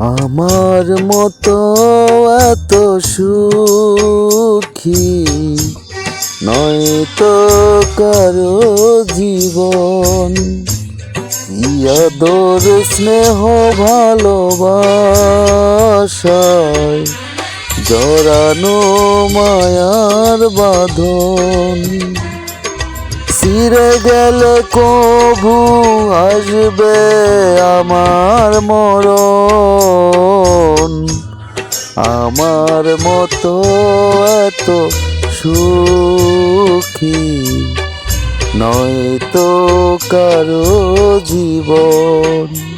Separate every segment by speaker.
Speaker 1: আমার মতো এত সুখী নয় তো কারও জীবন। কি আদর, স্নেহ, ভালোবাসায় জড়ানো মায়ার বাঁধন। সিরে গেলে কবু আসবে আমার মর আমার মতো এত সুখী নয় তো কারও জীবন।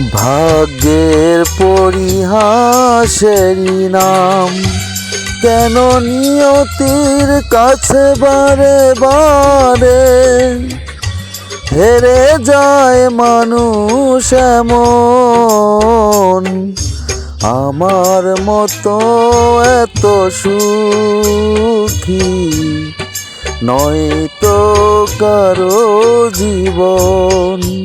Speaker 1: ভাগ্যের পরিহাসেরই নাম কেন নিয়তির কাছে বারে বারে হেরে যায় মানুষ এমন? আমার মতো এত সুখী নয় তো কারও জীবন।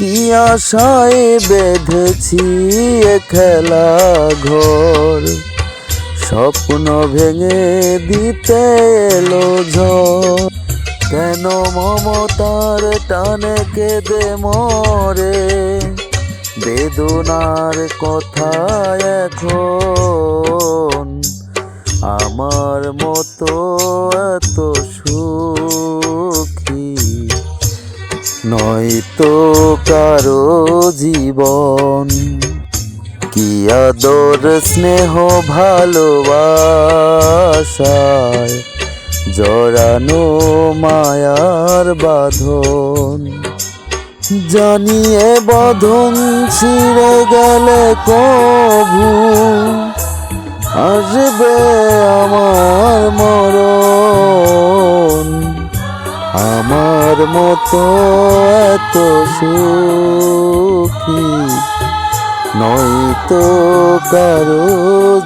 Speaker 1: কি আশায় বেঁধেছি খেলা ঘর? স্বপ্ন ভেঙে দিতে এলো ঝড়। কেন মমতার টানে কেঁদে মরে? বেদনার কথা এখন আমার মতো এত সুখী কারও জীবন। কি আদর, স্নেহ, ভালোবাসায় জড়ানো মায়ার বাঁধন। জানিয়ে বাঁধন ছিঁড়ে গেলে কভু, আসবে আমার মরণ। আমার মতো এত সুখী। নয়তো কারও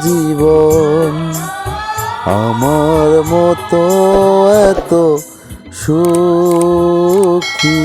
Speaker 1: জীবন আমার মতো এত সুখী।